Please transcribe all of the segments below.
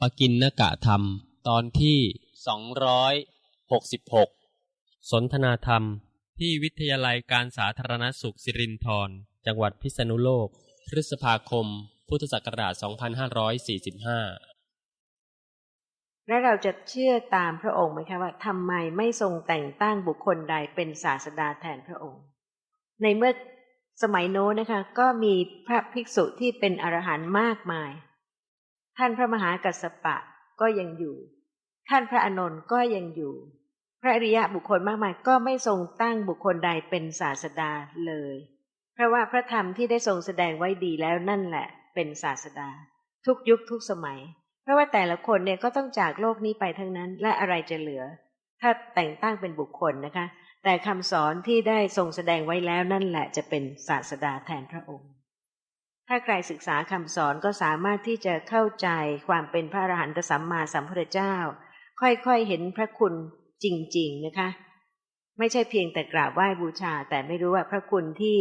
ปกินนกะธรรม ตอนที่สองร้อยหกสิบหกสนทนาธรรม ที่วิทยาลัยการสาธารณสุขสิรินธรจังหวัดพิษณุโลก พฤษภาคม พุทธศักราช 2545 และเราจะเชื่อตามพระองค์ไหมคะว่าทำไมไม่ทรงแต่งตั้งบุคคลใดเป็นศาสดาแทนพระองค์ ในเมื่อสมัยโน้นนะคะ ก็มีพระภิกษุที่เป็นอรหันต์มากมาย ท่านพระมหากัสสปะก็ยังอยู่ ท่านพระอนนท์ก็ยังอยู่ พระอริยะบุคคลมากมายก็ไม่ทรงตั้งบุคคลใดเป็นศาสดาเลย เพราะว่าพระธรรมที่ได้ทรงแสดงไว้ดีแล้วนั่นแหละเป็นศาสดา ทุกยุคทุกสมัย เพราะว่าแต่ละคนเนี่ยก็ต้องจากโลกนี้ไปทั้งนั้นและอะไรจะเหลือ ถ้าแต่งตั้งเป็นบุคคลนะคะ แต่คำสอนที่ได้ทรงแสดงไว้แล้วนั่นแหละจะเป็นศาสดาแทนพระองค์ ถ้าใครศึกษาคำสอนก็สามารถที่จะเข้าใจความเป็นพระอรหันตสัมมาสัมพุทธเจ้า ค่อยๆเห็นพระคุณจริง ๆนะคะ ไม่ใช่เพียงแต่กราบไหว้บูชา แต่ไม่รู้ว่าพระคุณที่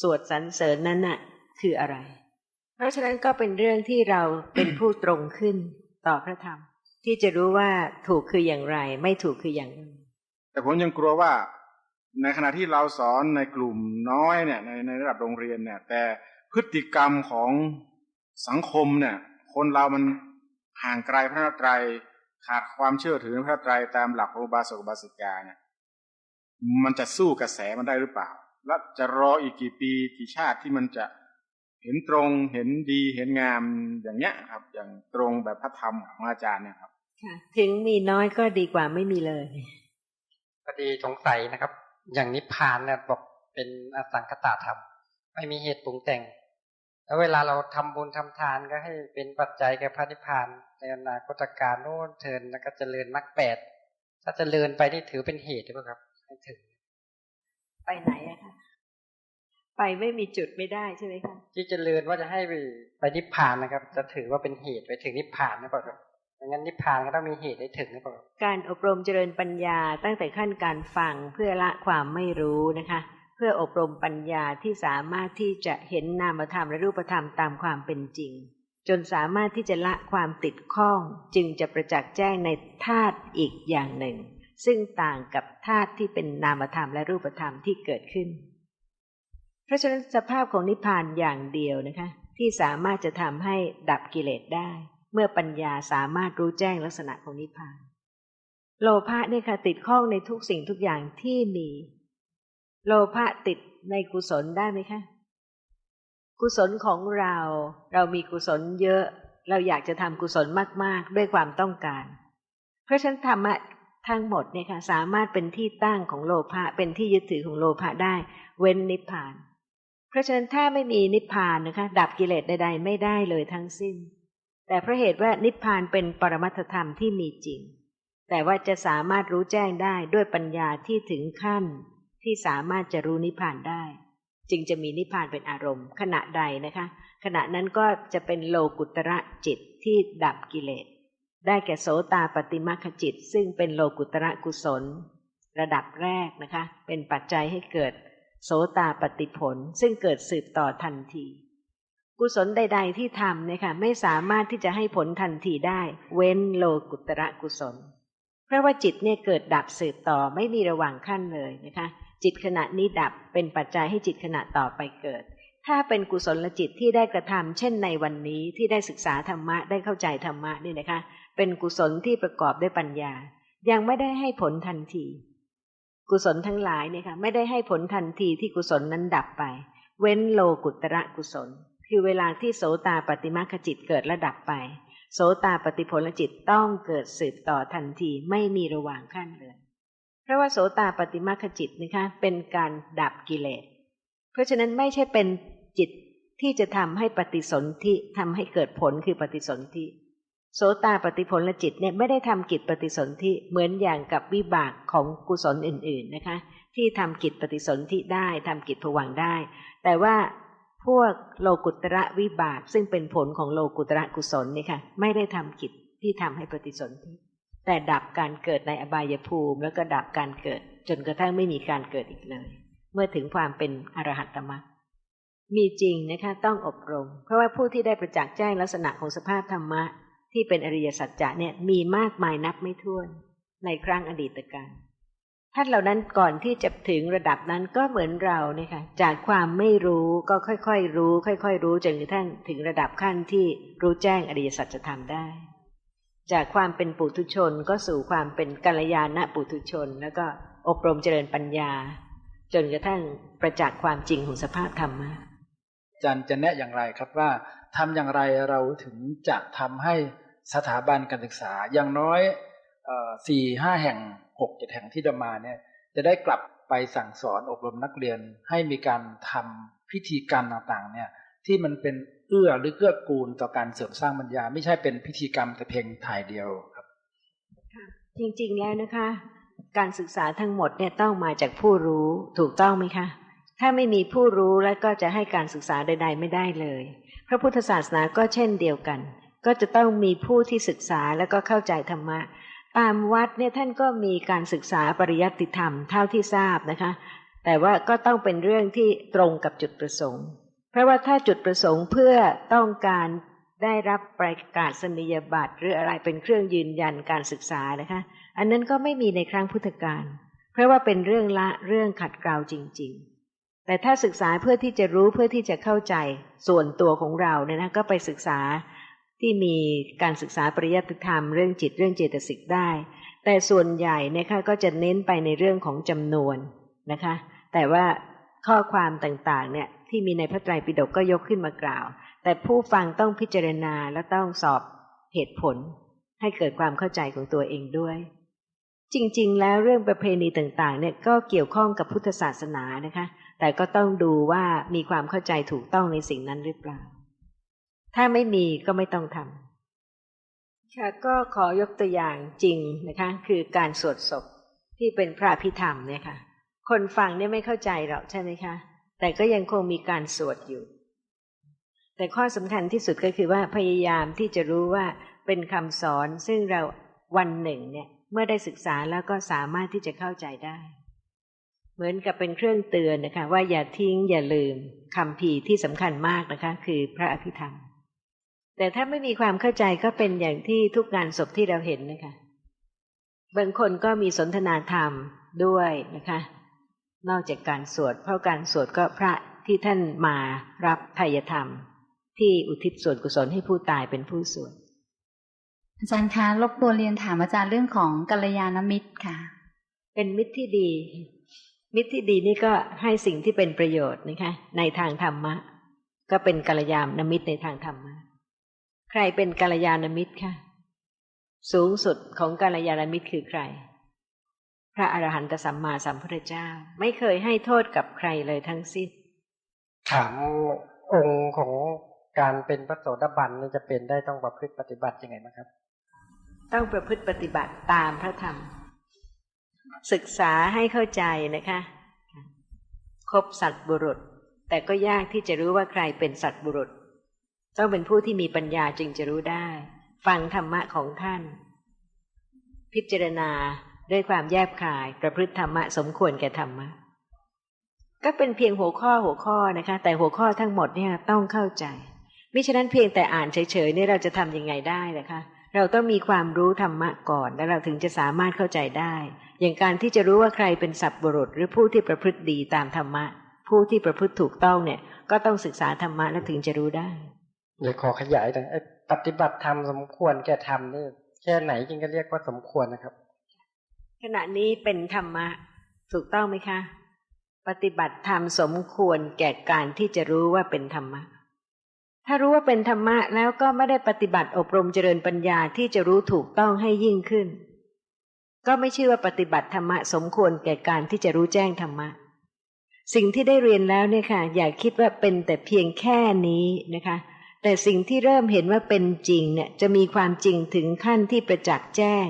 สวดสรรเสริญนั้นน่ะ คืออะไร เพราะฉะนั้นก็เป็นเรื่องที่เราเป็นผู้ตรงขึ้นต่อพระธรรม ที่จะรู้ว่าถูกคืออย่างไร ไม่ถูกคืออย่างไรแต่ผมยังกลัวว่าในขณะที่เราสอนในกลุ่มน้อยเนี่ยในในระดับโรงเรียนเนี่ย แต่ พฤติกรรมของสังคมเนี่ย คนเรามันห่างไกลพระไตรยขาดความเชื่อถือพระไตรยตามหลักของอุบาสกอุบาสิกาเนี่ย มันจะสู้กระแสมันได้หรือเปล่า และจะรออีกกี่ปีกี่ชาติที่มันจะเห็นตรงเห็นดีเห็นงามอย่างเนี้ยครับ อย่างตรงแบบพระธรรมของอาจารย์เนี่ยครับค่ะถึงมีน้อยก็ดีกว่าไม่มีเลยพอดีสงสัยนะครับ อย่างนิพพานเนี่ยบอกเป็นอสังคตาธรรม ไม่มีเหตุปรุงแต่ง แล้วเวลาเราทำบุญทำทานก็ให้เป็นปัจจัยแก่พระนิพพานในอนาคตการโน้นเทินแล้วก็เจริญมรรคแปดถ้าเจริญไปนี่ถือเป็นเหตุหรือเปล่าครับให้ถึงไปไหนอะคะไปไม่มีจุดไม่ได้ใช่ไหมคะที่เจริญว่าจะให้ไปไปนิพพานนะครับ จะถือว่าเป็นเหตุไปถึงนิพพานหรือเปล่าครับไม่งั้นนิพพานก็ต้องมีเหตุให้ถึงหรือเปล่าครับการอบรมเจริญปัญญาตั้งแต่ขั้นการฟังเพื่อละความไม่รู้นะคะเพื่ออบรมปัญญาที่สามารถที่จะเห็นนามธรรมและรูปธรรมตามความเป็นจริง จนสามารถที่จะละความติดข้อง จึงจะประจักษ์แจ้งในธาตุอีกอย่างหนึ่ง ซึ่งต่างกับธาตุที่เป็นนามธรรมและรูปธรรมที่เกิดขึ้น เพราะฉะนั้นสภาพของนิพพานอย่างเดียวนะคะ ที่สามารถจะทำให้ดับกิเลสได้ เมื่อปัญญาสามารถรู้แจ้งลักษณะของนิพพาน โลภะเนี่ยค่ะติดข้องในทุกสิ่งทุกอย่างที่มี โลภะติดในกุศลได้ไหมคะ กุศลของเรา เรามีกุศลเยอะ เราอยากจะทำกุศลมาก ๆ ด้วยความต้องการ เพราะฉะนั้นธรรมะทั้งหมดเนี่ยค่ะสามารถเป็นที่ตั้งของโลภะเป็นที่ยึดถือของโลภะได้ เว้นนิพพาน เพราะฉะนั้นถ้าไม่มีนิพพานนะคะ ดับกิเลสใด ๆ ไม่ได้เลยทั้งสิ้น แต่เพราะเหตุว่านิพพานเป็นปรมัตธรรมที่มีจริง แต่ว่าจะสามารถรู้แจ้งได้ด้วยปัญญาที่ถึงขั้น ที่สามารถจะรู้นิพพานได้ จึงจะมีนิพพานเป็นอารมณ์ ขณะใดนะคะ ขณะนั้นก็จะเป็นโลกุตระจิตที่ดับกิเลส ได้แก่โสตาปฏิมาคจิต ซึ่งเป็นโลกุตระกุศล ระดับแรกนะคะ เป็นปัจจัยให้เกิดโสตาปฏิผล ซึ่งเกิดสืบต่อทันที กุศลใด ๆ ที่ทำเนี่ยค่ะไม่สามารถที่จะให้ผลทันทีได้ เว้นโลกุตระกุศล เพราะว่าจิตเนี่ยเกิดดับสืบต่อไม่มีระหว่างขั้นเลยนะคะ จิตขณะนี้ดับเป็นปัจจัยให้จิตขณะต่อไปเกิด ถ้าเป็นกุศลจิตที่ได้กระทำเช่นในวันนี้ที่ได้ศึกษาธรรมะได้เข้าใจธรรมะนี่นะคะ เป็นกุศลที่ประกอบด้วยปัญญา ยังไม่ได้ให้ผลทันที กุศลทั้งหลายเนี่ยค่ะไม่ได้ให้ผลทันทีที่กุศลนั้นดับไป เว้นโลกุตระกุศล คือเวลาที่โสตาปฏิมาคจิตเกิดและดับไป โสตาปฏิผลจิตต้องเกิดสืบต่อทันทีไม่มีระหว่างขั้นเลย พราะว่าโสตาปฏิมาคจิตนะคะเป็นการดับกิเลส เพราะฉะนั้นไม่ใช่เป็นจิตที่จะทำให้ปฏิสนธิทำให้เกิดผลคือปฏิสนธิโสตาปฏิผลจิตเนี่ยไม่ได้ทำกิจปฏิสนธิเหมือนอย่างกับวิบากของกุศลอื่น ๆนะคะ ที่ทำกิจปฏิสนธิได้ทำกิจผวังได้ แต่ว่าพวกโลกุตระวิบากซึ่งเป็นผลของโลกุตระกุศลนี่ค่ะไม่ได้ทำกิจที่ทำให้ปฏิสนธิ แต่ดับการเกิดในอบายภูมิ แล้วก็ดับการเกิด จนกระทั่งไม่มีการเกิดอีกเลย เมื่อถึงความเป็นอรหัตตมรรคมีจริงนะคะต้องอบรม เพราะว่าผู้ที่ได้ประจักษ์แจ้งลักษณะของสภาพธรรมะ ที่เป็นอริยสัจจะเนี่ยมีมากมายนับไม่ถ้วนในครั้งอดีตการท่านเหล่านั้นก่อนที่จะถึงระดับนั้นก็เหมือนเราเนี่ยค่ะจากความไม่รู้ก็ค่อยๆรู้ ค่อย ๆ รู้จนกระทั่งถึงระดับขั้นที่รู้แจ้งอริยสัจธรรมได้ จากความเป็นปุถุชนก็สู่ความเป็นกัลยาณปุถุชน แล้วก็อบรมเจริญปัญญา จนกระทั่งประจักษ์ความจริงของสภาพธรรมะอาจารย์จะแนะอย่างไรครับว่าทำอย่างไรเราถึงจะทำให้สถาบันการศึกษาอย่างน้อยสี่ห้าแห่งหกเจ็ดแห่งที่จะมาเนี่ยจะได้กลับไปสั่งสอนอบรมนักเรียนให้มีการทำพิธีกรรมต่างๆเนี่ยที่มันเป็น เอื้อหรือเกื้อกูลต่อการเสริมสร้างปัญญา ไม่ใช่เป็นพิธีกรรมแต่เพียงถ่ายเดียวครับจริงๆแล้วนะคะ การศึกษาทั้งหมดเนี่ยต้องมาจากผู้รู้ถูกต้องไหมคะ ถ้าไม่มีผู้รู้แล้วก็จะให้การศึกษาใด ๆ ไม่ได้เลย พระพุทธศาสนาก็เช่นเดียวกัน ก็จะต้องมีผู้ที่ศึกษาแล้วก็เข้าใจธรรมะ ตามวัดเนี่ยท่านก็มีการศึกษาปริยัติธรรมเท่าที่ทราบนะคะ แต่ว่าก็ต้องเป็นเรื่องที่ตรงกับจุดประสงค์ เพราะว่าถ้าจุดประสงค์เพื่อต้องการได้รับประกาศนียบัตรหรืออะไรเป็นเครื่องยืนยันการศึกษานะคะ อันนั้นก็ไม่มีในครั้งพุทธกาลเพราะว่าเป็นเรื่องละเรื่องขัดเกลาจริง ๆ แต่ถ้าศึกษาเพื่อที่จะรู้เพื่อที่จะเข้าใจส่วนตัวของเราเนี่ยนะก็ไปศึกษาที่มีการศึกษาปริยัติธรรมเรื่องจิตเรื่องเจตสิกได้ แต่ส่วนใหญ่นะคะก็จะเน้นไปในเรื่องของจำนวนนะคะ แต่ว่า ข้อความต่างๆ เนี่ยที่มีในพระไตรปิฎกก็ยกขึ้นมากล่าว แต่ผู้ฟังต้องพิจารณาและต้องสอบเหตุผล ให้เกิดความเข้าใจของตัวเองด้วย จริงๆ แล้วเรื่องประเพณีต่างๆ เนี่ยก็เกี่ยวข้องกับพุทธศาสนานะคะ แต่ก็ต้องดูว่ามีความเข้าใจถูกต้องในสิ่งนั้นหรือเปล่า ถ้าไม่มีก็ไม่ต้องทำค่ะก็ขอยกตัวอย่างจริงนะคะ คือการสวดศพที่เป็นพระพิธรรมเนี่ยค่ะ คนฟังเนี่ยไม่เข้าใจหรอกใช่ไหมคะ แต่ก็ยังคงมีการสวดอยู่ แต่ข้อสำคัญที่สุดก็คือว่าพยายามที่จะรู้ว่าเป็นคำสอนซึ่งเราวันหนึ่งเนี่ยเมื่อได้ศึกษาแล้วก็สามารถที่จะเข้าใจได้ เหมือนกับเป็นเครื่องเตือนนะคะ ว่าอย่าทิ้งอย่าลืมคำพีที่สำคัญมากนะคะ คือพระอภิธรรม แต่ถ้าไม่มีความเข้าใจก็เป็นอย่างที่ทุกงานศพที่เราเห็นนะคะบางคนก็มีสนทนาธรรมด้วยนะคะ นอกจากการสวด เพราะการสวดก็พระที่ท่านมารับทายธรรม ที่อุทิศส่วนกุศลให้ผู้ตายเป็นผู้สวดอาจารย์คะรบกวนเรียนถามอาจารย์เรื่องของกัลยาณมิตรค่ะ เป็นมิตรที่ดี มิตรที่ดีนี่ก็ให้สิ่งที่เป็นประโยชน์นะคะ ในทางธรรมะ ก็เป็นกัลยาณมิตรในทางธรรมะ ใครเป็นกัลยาณมิตรคะสูงสุดของกัลยาณมิตรคือใคร พระอรหันตสัมมาสัมพุทธเจ้า ไม่เคยให้โทษกับใครเลยทั้งสิ้น ถามองค์ของการเป็นพระโสดาบันนี่จะเป็นได้ต้องประพฤติปฏิบัติยังไงบ้างครับ ต้องประพฤติปฏิบัติตามพระธรรม ศึกษาให้เข้าใจนะคะคบสัตบุรุษ แต่ก็ยากที่จะรู้ว่าใครเป็นสัตบุรุษ ต้องเป็นผู้ที่มีปัญญาจึงจะรู้ได้ ฟังธรรมะของท่าน พิจารณา ด้วยความแยบคายประพฤติธรรมะสมควรแก่ธรรมะ ก็เป็นเพียงหัวข้อหัวข้อนะคะ แต่หัวข้อทั้งหมดเนี่ยต้องเข้าใจมิฉะนั้นเพียงแต่อ่านเฉยๆเนี่ยเราจะทํำยังไงได้นะคะ เราต้องมีความรู้ธรรมะก่อน แล้วเราถึงจะสามารถเข้าใจได้ อย่างการที่จะรู้ว่าใครเป็นสัตว์บุรุษ หรือผู้ที่ประพฤติดีตามธรรมะ ผู้ที่ประพฤติถูกต้องเนี่ย ก็ต้องศึกษาธรรมะแล้วถึงจะรู้ได้เดี๋ยวขอขยายหน่อยปฏิบัติธรรมสมควรแก่ธรรมนี่แค่ไหนจึงจะเรียกว่าสมควรนะครับ ขณะนี้เป็นธรรมะ ถูกต้องไหมคะ ปฏิบัติธรรมสมควรแก่การที่จะรู้ว่าเป็นธรรมะ ถ้ารู้ว่าเป็นธรรมะแล้วก็ไม่ได้ปฏิบัติอบรมเจริญปัญญาที่จะรู้ถูกต้องให้ยิ่งขึ้น ก็ไม่ชื่อว่าปฏิบัติธรรมะสมควรแก่การที่จะรู้แจ้งธรรมะ สิ่งที่ได้เรียนแล้วเนี่ยค่ะ อย่าคิดว่าเป็นแต่เพียงแค่นี้นะคะ แต่สิ่งที่เริ่มเห็นว่าเป็นจริงเนี่ยจะมีความจริงถึงขั้นที่ประจักษ์แจ้ง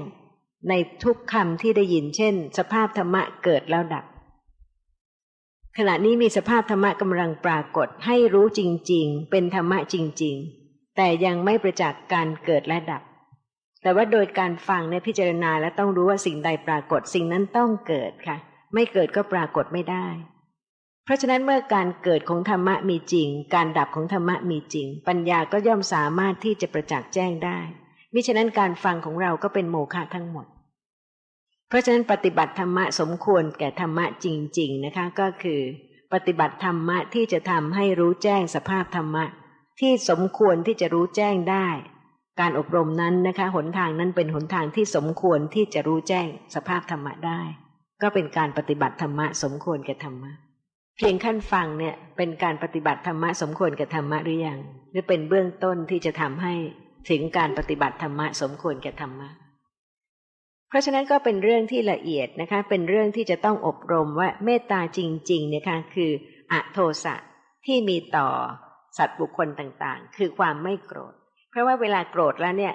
ในทุกคำที่ได้ยินเช่น สภาพธรรมะเกิดแล้วดับ ขณะนี้มีสภาพธรรมะกำลังปรากฏให้รู้จริง ๆ เป็นธรรมะจริง ๆ แต่ยังไม่ประจักษ์การเกิดและดับ แต่ว่าโดยการฟังเนี่ยพิจารณาและต้องรู้ว่าสิ่งใดปรากฏสิ่งนั้นต้องเกิดค่ะ ไม่เกิดก็ปรากฏไม่ได้ เพราะฉะนั้นเมื่อการเกิดของธรรมะมีจริง การดับของธรรมะมีจริง ปัญญาก็ย่อมสามารถที่จะประจักษ์แจ้งได้มิฉะนั้นการฟังของเราก็เป็นโมฆะทั้งหมด เพราะฉะนั้นปฏิบัติธรรมะสมควรแก่ธรรมะจริง ๆนะคะ ก็คือ ปฏิบัติธรรมะที่จะทำให้รู้แจ้งสภาพธรรมะ ที่สมควรที่จะรู้แจ้งได้ การอบรมนั้นนะคะหนทางนั้นเป็นหนทางที่สมควรที่จะรู้แจ้งสภาพธรรมะได้ ก็เป็นการปฏิบัติธรรมะสมควรแก่ธรรมะเพียงขั้นฟังเนี่ยเป็นการปฏิบัติธรรมะสมควรแก่ธรรมะหรือยังหรือเป็นเบื้องต้นที่จะทำให้ถึงการปฏิบัติธรรมะสมควรแก่ธรรมะ ราะฉะนั้นก็เป็นเรื่องที่ละเอียดนะคะ เป็นเรื่องที่จะต้องอบรมว่าเมตตาจริงๆเนี่ยค่ะคืออโทสะที่มีต่อสัตว์บุคคลต่างๆ คือความไม่โกรธ เพราะว่าเวลาโกรธแล้วเนี่ย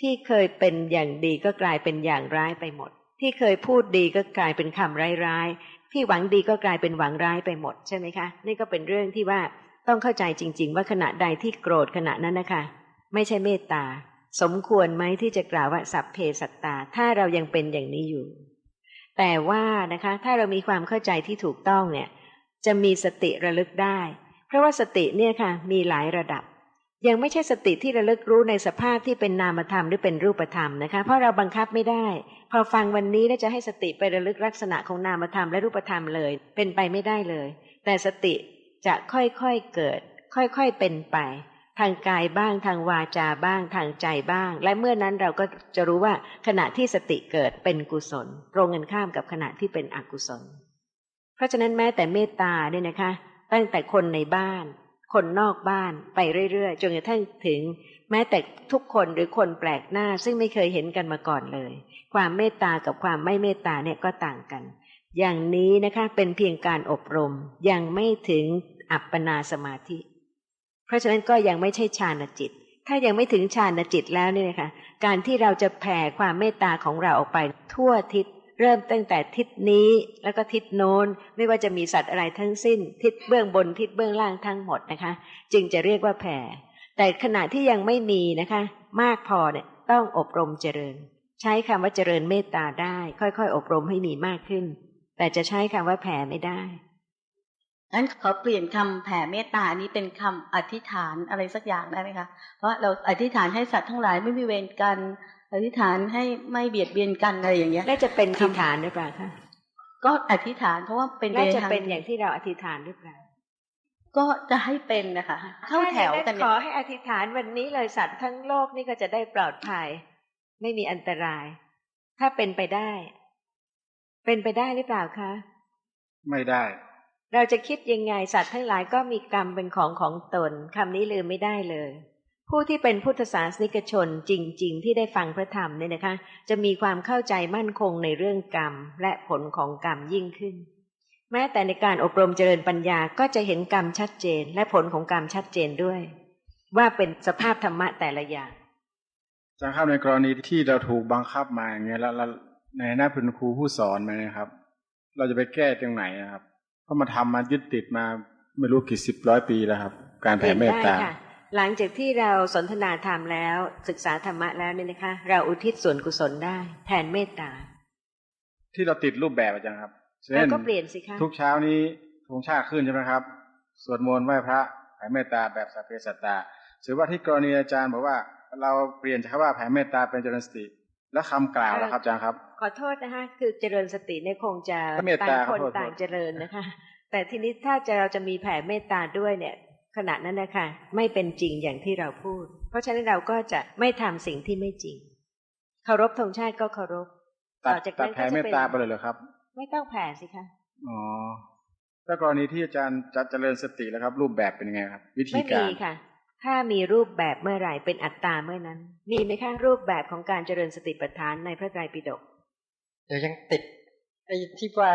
ที่เคยเป็นอย่างดีก็กลายเป็นอย่างร้ายไปหมด ที่เคยพูดดีก็กลายเป็นคำร้ายๆ ที่หวังดีก็กลายเป็นหวังร้ายไปหมดใช่ไหมคะ นี่ก็เป็นเรื่องที่ว่าต้องเข้าใจจริง ๆ ว่าขณะใดที่โกรธขณะนั้นนะคะ ไม่ใช่เมตตา สมควรไหมที่จะกล่าวว่าสัพเพสัตตา ถ้าเรายังเป็นอย่างนี้อยู่ แต่ว่านะคะ ถ้าเรามีความเข้าใจที่ถูกต้องเนี่ย จะมีสติระลึกได้ เพราะว่าสติเนี่ยค่ะ มีหลายระดับ ยังไม่ใช่สติที่ระลึกรู้ในสภาพที่เป็นนามธรรมหรือเป็นรูปธรรมนะคะ เพราะเราบังคับไม่ได้ พอฟังวันนี้แล้วจะให้สติไประลึกลักษณะของนามธรรมและรูปธรรมเลย เป็นไปไม่ได้เลย แต่สติจะค่อยๆเกิด ค่อยๆเป็นไป ทางกายบ้างทางวาจาบ้างทางใจบ้าง และเมื่อนั้นเราก็จะรู้ว่าขณะที่สติเกิดเป็นกุศลตรงกันข้ามกับขณะที่เป็นอกุศล เพราะฉะนั้นแม้แต่เมตตาเนี่ยนะคะ ตั้งแต่คนในบ้าน คนนอกบ้านไปเรื่อยๆจนกระทั่งถึง แม้แต่ทุกคนหรือคนแปลกหน้าซึ่งไม่เคยเห็นกันมาก่อนเลย ความเมตตากับความไม่เมตตาเนี่ยก็ต่างกัน อย่างนี้นะคะเป็นเพียงการอบรมยังไม่ถึงอัปปนาสมาธิ เพราะฉะนั้นก็ยังไม่ใช่ฌานจิต ถ้ายังไม่ถึงฌานจิตแล้วนี่นะคะการที่เราจะแผ่ความเมตตาของเราออกไปทั่วทิศเริ่มตั้งแต่ทิศนี้แล้วก็ทิศโน้นไม่ว่าจะมีสัตว์อะไรทั้งสิ้น ทิศเบื้องบนทิศเบื้องล่างทั้งหมดนะคะ จึงจะเรียกว่าแผ่ แต่ขณะที่ยังไม่มีนะคะ มากพอเนี่ยต้องอบรมเจริญ ใช้คำว่าเจริญเมตตาได้ ค่อยๆ อบรมให้มีมากขึ้น แต่จะใช้คำว่าแผ่ไม่ได้ งั้นขอเปลี่ยนคำแผ่เมตตานี้เป็นคำอธิษฐานอะไรสักอย่างได้ไหมคะ เพราะเราอธิษฐานให้สัตว์ทั้งหลายไม่มีเวรกัน อธิษฐานให้ไม่เบียดเบียนกันอะไรอย่างเงี้ยและจะเป็นอธิษฐานหรือเปล่าคะก็อธิษฐานเพราะว่าเป็นและจะทางเป็นอย่างที่เราอธิษฐานหรือเปล่าก็จะให้เป็นนะคะ เข้าแถวกันขเนี่ยอให้อธิษฐานวันนี้เลยสัตว์ทั้งโลกนี่ก็จะได้ปลอดภัย ไม่มีอันตราย ถ้าเป็นไปได้ เป็นไปได้หรือเปล่าคะ ไม่ได้ เราจะคิดยังไงสัตว์ทั้งหลายก็มีกรรมเป็นของของตนคำนี้ลืมไม่ได้เลย ผู้ที่เป็นพุทธศาสนิกชนจริง ๆ ที่ได้ฟังพระธรรมเนี่ยนะคะ จะมีความเข้าใจมั่นคงในเรื่องกรรมและผลของกรรมยิ่งขึ้น แม้แต่ในการอบรมเจริญปัญญาก็จะเห็นกรรมชัดเจน และผลของกรรมชัดเจนด้วย ว่าเป็นสภาพธรรมะแต่ละอย่างจารย์ครับในกรณีที่เราถูกบังคับมาอย่างเงี้ยแล้วในหน้าเป็นครูผู้สอนมานี่ยครับ เราจะไปแก้ตรงไหนนะครับ เพราะมาทำมายึดติดมาไม่รู้กี่สิบร้อยปีแล้วครับ การแผ่เมตตาได้ค่ะหลังจากที่เราสนทนาธรรมแล้ว ศึกษาธรรมะแล้วเนี่ยนะคะ เราอุทิศส่วนกุศลได้ แทนเมตตา ที่เราติดรูปแบบอาจารย์ครับเช่เรานก็เปลี่ยนสิคะทุกเช้านี้ธงชาติขึ้นใช่ไหมครับสวดมนต์ไหว้พระแผ่เมตตาแบบสัพเพสัตตาถือว่าที่กรณีอาจารย์บอกว่า เราเปลี่ยนจากคำว่าแผ่เมตตาเป็นเจริญสติ และคำกล่าวแล้วครับอาจารย์ครับ ขอโทษนะคะคือเจริญสติเนี่ยคงจะเมตตาต่างคนขอโทษต่างเจริญนะคะ แต่ทีนี้ถ้าจะเราจะมีแผ่เมตตาด้วยเนี่ยขณะนั้นนะคะไม่เป็นจริงอย่างที่เราพูด เพราะฉะนั้นเราก็จะไม่ทำสิ่งที่ไม่จริงเคารพธงชาติก็เคารพตัดต่อจากตันั้ดนก็แผ่จะเมเป็นตตาไปเลยเหรอครับ ไม่ต้องแผ่สิคะอ๋อแล้วกรณีที่อาจารย์จะเจริญสติแล้วครับ รูปแบบเป็นยังไงครับ วิธีไม่กามีรค่ะ ถ้ามีรูปแบบเมื่อไหร่เป็นอัตตาเมื่อนั้น มีไหมคะรูปแบบของการเจริญสติปัฏฐานในพระไตรปิฎกเดี๋ยวยังติดไอ้ที่ว่า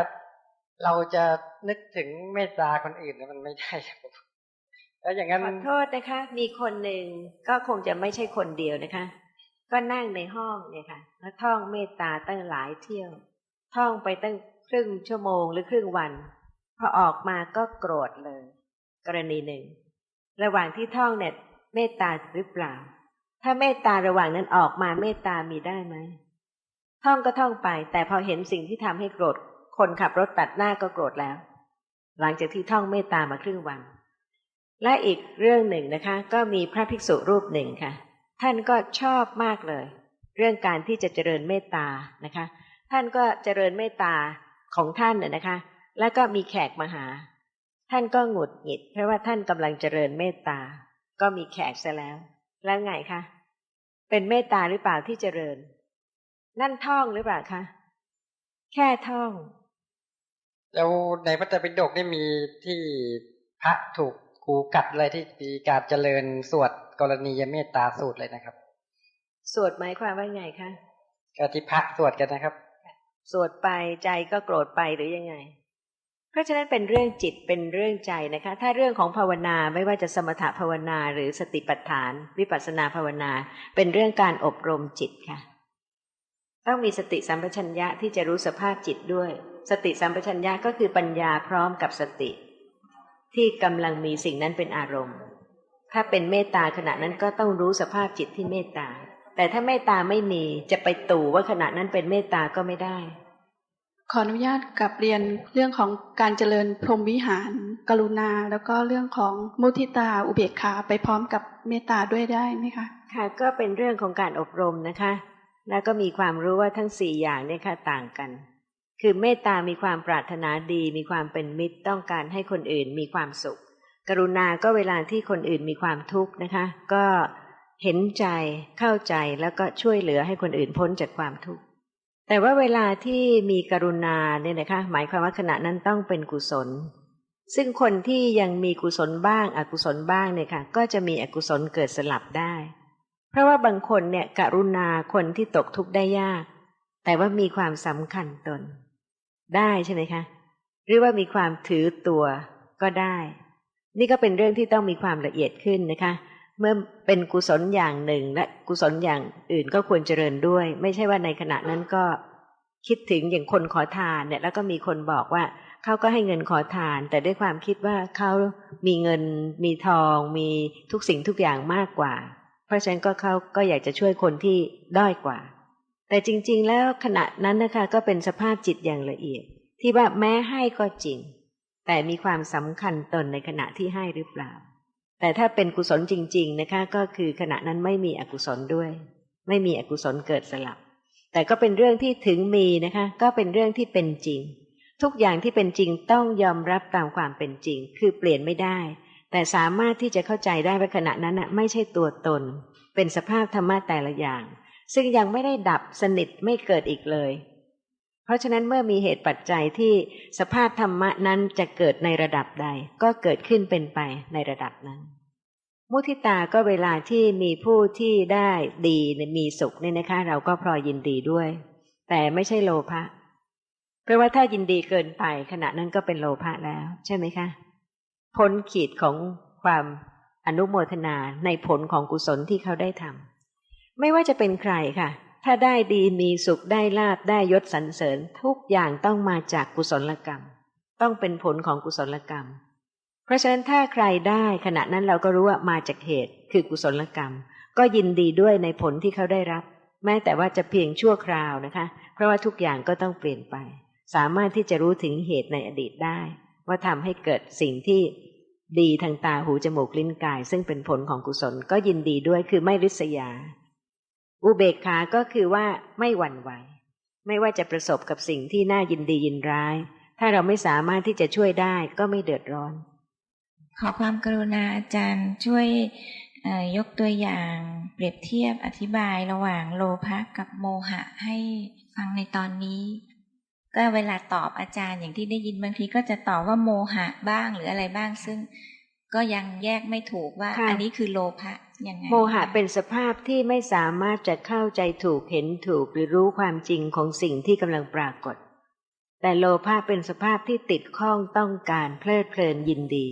เราจะนึกถึงเมตตาคนอื่นเนี่ยมันไม่ได้ครับแล้วอย่างนั้นขอโทษนะคะ มีคนหนึ่งก็คงจะไม่ใช่คนเดียวนะคะ ก็นั่งในห้องเนี่ยค่ะแล้วท่องเมตตาตั้งหลายเที่ยว ท่องไปตั้งครึ่งชั่วโมงหรือครึ่งวัน พอออกมาก็โกรธเลย กรณีหนึ่ง ระหว่างที่ท่องเนี่ย เมตตาหรือเปล่า ถ้าเมตตาระหว่างนั้นออกมาเมตตามีได้ไหมท่องก็ท่องไป แต่พอเห็นสิ่งที่ทำให้โกรธ คนขับรถตัดหน้าก็โกรธแล้ว หลังจากที่ท่องเมตตามาครึ่งวัน และอีกเรื่องหนึ่งนะคะ ก็มีพระภิกษุรูปหนึ่งค่ะ ท่านก็ชอบมากเลย เรื่องการที่จะเจริญเมตตานะคะ ท่านก็เจริญเมตตาของท่านน่ยนะคะ แล้วก็มีแขกมาหา ท่านก็หงุดหงิด เพราะว่าท่านกำลังเจริญเมตตา ก็มีแขกซะแล้ว แล้วไงคะ เป็นเมตตาหรือเปล่าที่เจริญ นั่นท่องหรือเปล่าคะ แค่ท่อง แล้วในพระไตรปิฎกนี่มีที่พระถูกกูกัดอะไรที่มีการเจริญสวดกรณียเมตตาสูตรเลยนะครับ สวดหมายความว่าไงคะก็ที่พระสวดกันนะครับ สวดไปใจก็โกรธไปหรือยังไง เพราะฉะนั้นเป็นเรื่องจิตเป็นเรื่องใจนะคะ ถ้าเรื่องของภาวนาไม่ว่าจะสมถภาวนาหรือสติปัฏฐาน วิปัสนาภาวนา เป็นเรื่องการอบรมจิตค่ะ ต้องมีสติสัมปชัญญะที่จะรู้สภาพจิตด้วย สติสัมปชัญญะก็คือปัญญาพร้อมกับสติ ที่กำลังมีสิ่งนั้นเป็นอารมณ์ ถ้าเป็นเมตตาขณะนั้นก็ต้องรู้สภาพจิตที่เมตตาแต่ถ้าเมตตาไม่มีจะไปตู่ว่าขณะนั้นเป็นเมตตาก็ไม่ได้ ขออนุญาตกับเรียนเรื่องของการเจริญพรหมวิหาร กรุณา แล้วก็เรื่องของมุทิตาอุเบกขาไปพร้อมกับเมตตาด้วยได้ไหมคะ ค่ะ ก็เป็นเรื่องของการอบรมนะคะ แล้วก็มีความรู้ว่าทั้งสี่อย่างเนี่ยค่ะต่างกัน คือเมตตามีความปรารถนาดี มีความเป็นมิตรต้องการให้คนอื่นมีความสุข กรุณาก็เวลาที่คนอื่นมีความทุกข์นะคะ ก็เห็นใจเข้าใจแล้วก็ช่วยเหลือให้คนอื่นพ้นจากความทุกข์ แต่ว่าเวลาที่มีกรุณาเนี่ยนะคะ หมายความว่าขณะนั้นต้องเป็นกุศล ซึ่งคนที่ยังมีกุศลบ้างอกุศลบ้างเนี่ยค่ะ ก็จะมีอกุศลเกิดสลับได้ เพราะว่าบางคนเนี่ยกรุณาคนที่ตกทุกข์ได้ยาก แต่ว่ามีความสำคัญตน ได้ใช่ไหมคะ หรือว่ามีความถือตัวก็ได้ นี่ก็เป็นเรื่องที่ต้องมีความละเอียดขึ้นนะคะ เมื่อเป็นกุศลอย่างหนึ่ง และกุศลอย่างอื่นก็ควรเจริญด้วย ไม่ใช่ว่าในขณะนั้นก็คิดถึงอย่างคนขอทานเนี่ย แล้วก็มีคนบอกว่าเขาก็ให้เงินขอทาน แต่ด้วยความคิดว่าเขามีเงินมีทอง มีทุกสิ่งทุกอย่างมากกว่า เพราะฉะนั้นก็เขาก็อยากจะช่วยคนที่ด้อยกว่า แต่จริง ๆ แล้วขณะนั้นนะคะก็เป็นสภาพจิตอย่างละเอียด ที่ว่าแม้ให้ก็จริง แต่มีความสำคัญตนในขณะที่ให้หรือเปล่า แต่ถ้าเป็นกุศลจริง ๆนะคะ ก็คือขณะนั้นไม่มีอกุศลด้วย ไม่มีอกุศลเกิดสลับ แต่ก็เป็นเรื่องที่ถึงมีนะคะ ก็เป็นเรื่องที่เป็นจริง ทุกอย่างที่เป็นจริงต้องยอมรับตามความเป็นจริง คือเปลี่ยนไม่ได้ แต่สามารถที่จะเข้าใจได้ว่าขณะนั้นนะไม่ใช่ตัวตน เป็นสภาพธรรมะแต่ละอย่าง ซึ่งยังไม่ได้ดับสนิทไม่เกิดอีกเลย เพราะฉะนั้นเมื่อมีเหตุปัจจัยที่สภาพธรรมะนั้นจะเกิดในระดับใด ก็เกิดขึ้นเป็นไปในระดับนั้น มุทิตาก็เวลาที่มีผู้ที่ได้ดีมีสุขเนี่ยนะคะ เราก็พลอยยินดีด้วย แต่ไม่ใช่โลภะเพราะว่าถ้ายินดีเกินไปขณะนั้นก็เป็นโลภะแล้ว ใช่ไหมคะพ้นขีดของความอนุโมทนาในผลของกุศลที่เขาได้ทำไม่ว่าจะเป็นใครค่ะ ถ้าได้ดีมีสุขได้ลาบได้ยศสรรเสริญ ทุกอย่างต้องมาจากกุศลกรรม ต้องเป็นผลของกุศลกรรม เพราะฉะนั้นถ้าใครได้ขณะนั้นเราก็รู้ว่ามาจากเหตุคือกุศลกรรม ก็ยินดีด้วยในผลที่เขาได้รับ แม้แต่ว่าจะเพียงชั่วคราวนะคะ เพราะว่าทุกอย่างก็ต้องเปลี่ยนไป สามารถที่จะรู้ถึงเหตุในอดีตได้ ว่าทำให้เกิดสิ่งที่ดีทางตาหูจมูกลิ้นกาย ซึ่งเป็นผลของกุศลก็ยินดีด้วยคือไม่ริษยา อุเบกขาก็คือว่าไม่หวั่นไหว ไม่ว่าจะประสบกับสิ่งที่น่ายินดียินร้าย ถ้าเราไม่สามารถที่จะช่วยได้ก็ไม่เดือดร้อน ขอความกรุณาอาจารย์ช่วยยกตัวอย่างเปรียบเทียบอธิบายระหว่างโลภะกับโมหะให้ฟังในตอนนี้ ก็เวลาตอบอาจารย์อย่างที่ได้ยินบางทีก็จะตอบว่าโมหะบ้างหรืออะไรบ้างซึ่ง ก็ยังแยกไม่ถูกว่า อันนี้คือโลภะยังไงโมหะเป็นสภาพที่ไม่สามารถจะเข้าใจถูกเห็นถูกหรือรู้ความจริงของสิ่งที่กำลังปรากฏ แต่โลภะเป็นสภาพที่ติดข้องต้องการเพลิดเพลินยินดี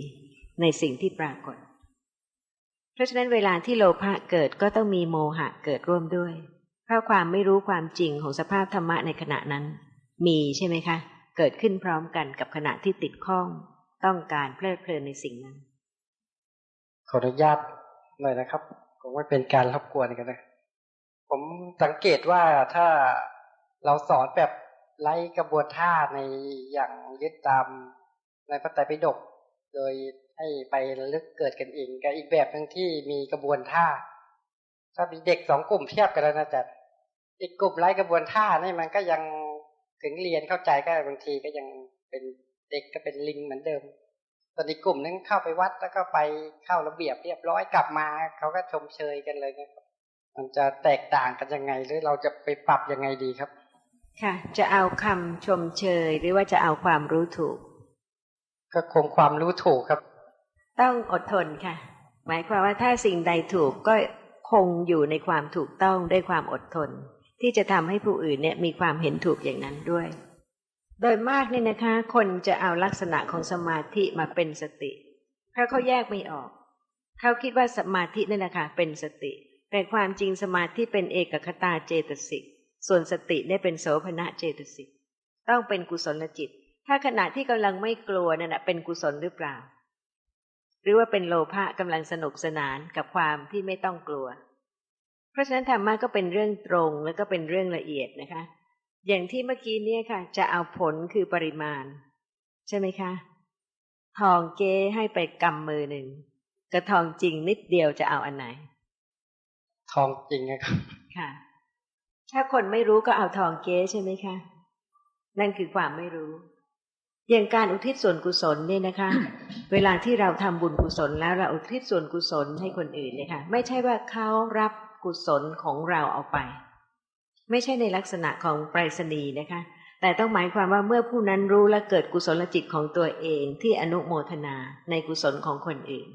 ในสิ่งที่ปรากฏ เพราะฉะนั้นเวลาที่โลภะเกิดก็ต้องมีโมหะเกิดร่วมด้วย เพราะความไม่รู้ความจริงของสภาพธรรมะในขณะนั้น มีใช่ไหมคะ เกิดขึ้นพร้อมกันกับขณะที่ติดข้อง ต้องการเพลิดเพลินในสิ่งนั้น ขออนุญาตหน่อยนะครับคงไม่เป็นการรบกวนกันนะ ผมสังเกตว่าถ้าเราสอนแบบไล่กระบวนท่าในอย่างยึดตามในพระไตรปิฎกโดยให้ไปลึกเกิดกันเองกับอีกแบบหนึ่งที่มีกระบวนท่า ถ้ามีเด็กสองกลุ่มเทียบกันแล้วนะจ๊ะอีกกลุ่มไร้กระบวนท่านี่มันก็ยังถึงเรียนเข้าใจก็บางทีก็ยังเป็นเด็กก็เป็นลิงเหมือนเดิม ตอนอีกกลุ่มนึงเข้าไปวัดแล้วก็ไปเข้าระเบียบเรียบร้อยกลับมาเขาก็ชมเชยกันเลยนะครับมันจะแตกต่างกันยังไง หรือเราจะไปปรับยังไงดีครับ ค่ะ จะเอาคำชมเชย หรือว่าจะเอาความรู้ถูก ก็คงความรู้ถูกครับ ต้องอดทนค่ะ หมายความว่าถ้าสิ่งใดถูกก็คงอยู่ในความถูกต้องด้วยความอดทน ที่จะทำให้ผู้อื่นเนี่ยมีความเห็นถูกอย่างนั้นด้วย โดยมากเนี่ยนะคะ คนจะเอาลักษณะของสมาธิมาเป็นสติ เพราะเขาแยกไม่ออก เขาคิดว่าสมาธินั่นแหละค่ะเป็นสติ แต่ความจริงสมาธิเป็นเอกคตาเจตสิก ส่วนสติเนี่ยเป็นโสภณะเจตสิก ต้องเป็นกุศลจิต ถ้าขณะที่กำลังไม่กลัวนั่นแหะเป็นกุศลหรือเปล่า หรือว่าเป็นโลภะกำลังสนุกสนานกับความที่ไม่ต้องกลัว เพราะฉะนั้นธรรมะก็เป็นเรื่องตรงแล้วก็เป็นเรื่องละเอียดนะคะ อย่างที่เมื่อกี้เนี่ยค่ะ จะเอาผลคือปริมาณ ใช่ไหมคะ ทองเก้ให้ไปกำมือหนึ่งกระทองจริงนิดเดียวจะเอาอันไหน ทองจริงนะครับค่ะ ถ้าคนไม่รู้ก็เอาทองเก๊ใช่ไหมคะ นั่นคือความไม่รู้ อย่างการอุทิศส่วนกุศลเนี่ยนะคะ เวลาที่เราทำบุญกุศลแล้วเราอุทิศส่วนกุศลให้คนอื่นเนี่ยค่ะ ไม่ใช่ว่าเขารับกุศลของเราเอาไป ไม่ใช่ในลักษณะของไปรษณีย์นะคะ แต่ต้องหมายความว่าเมื่อผู้นั้นรู้และเกิดกุศลจิตของตัวเองที่อนุโมทนาในกุศลของคนอื่น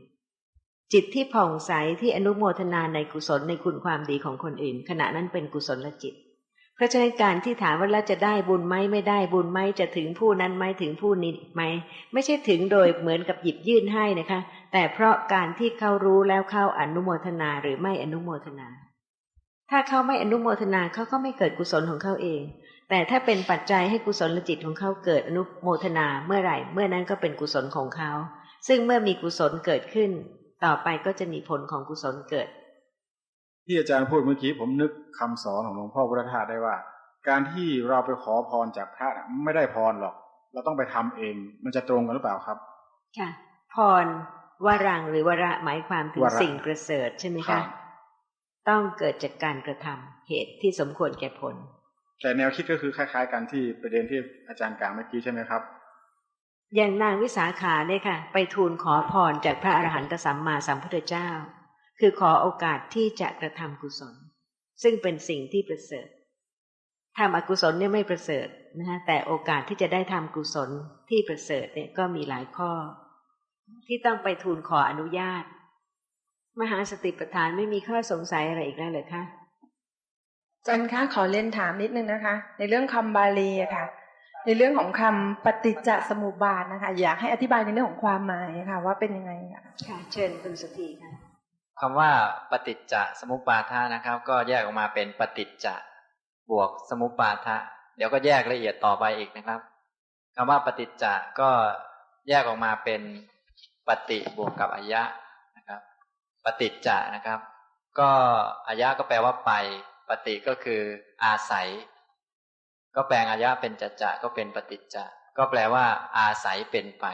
จิตที่ผ่องใสที่อนุโมทนาในกุศลในคุณความดีของคนอื่น ขณะนั้นเป็นกุศลจิต เพราะฉะนั้นการที่ถามว่าเราจะได้บุญไหมไม่ได้บุญไหมจะถึงผู้นั้นไหมถึงผู้นี้ไหมไม่ใช่ถึงโดยเหมือนกับหยิบยื่นให้นะคะ แต่เพราะการที่เขารู้แล้วเข้าอนุโมทนาหรือไม่อนุโมทนา ถ้าเขาไม่อนุโมทนาเขาก็ไม่เกิดกุศลของเขาเอง แต่ถ้าเป็นปัจจัยให้กุศลจิตของเขาเกิดอนุโมทนาเมื่อไหร่ เมื่อนั้นก็เป็นกุศลของเขา ซึ่งเมื่อมีกุศลเกิดขึ้น ต่อไปก็จะมีผลของกุศลเกิด ที่อาจารย์พูดเมื่อกี้ผมนึกคำสอนของหลวงพ่อพุทธทาสได้ว่า การที่เราไปขอพรจากพระน่ะไม่ได้พรหรอก เราต้องไปทำเอง มันจะตรงกันหรือเปล่าครับ ค่ะ พรวรังหรือวระหมายความถึงวระสิ่งประเสริฐใช่ไหมครัคะบ ต้องเกิดจากการกระทำเหตุที่สมควรแก่ผล แต่แนวคิดก็คือคล้าย ๆ กันที่ประเด็นที่อาจารย์กล่าวเมื่อกี้ใช่ไหมครับ อย่างนางวิสาขาเนี่ยค่ะ ไปทูลขอพรจากพระอรหันตสัมมาสัมพุทธเจ้า คือขอโอกาสที่จะกระทำกุศล ซึ่งเป็นสิ่งที่ประเสริฐทำอกุศลเนี่ยไม่ประเสริฐนะฮะแต่โอกาสที่จะได้ทำกุศลที่ประเสริฐเนี่ยก็มีหลายข้อ ที่ต้องไปทูลขออนุญาต มหาสติปัฏฐานไม่มีข้อสงสัยอะไรอีกแล้วเหรอคะอาจารย์คะขอเรียนถามนิดนึงนะคะ ในเรื่องคำบาลีอะค่ะ ในเรื่องของคำปฏิจจสมุปบาทนะคะ อยากให้อธิบายในเรื่องของความหมายค่ะ ว่าเป็นยังไงค่ะค่ะ เชิญคุณสุธีค่ะคำว่าปฏิจจสมุปบาทะนะครับ ก็แยกออกมาเป็นปฏิจจบวกสมุปบาทะเดี๋ยวก็แยกละเอียดต่อไปอีกนะครับคำว่าปฏิจจาก็แยกออกมาเป็นปฏิบวกกับอายะนะครับ ปฏิจจนะครับ ก็อายะก็แปลว่าไป ปฏิก็คืออาศัย ก็แปลงอายะเป็นจัจจะก็เป็นปฏิจจะก็แปลว่า อาศัยเป็นไป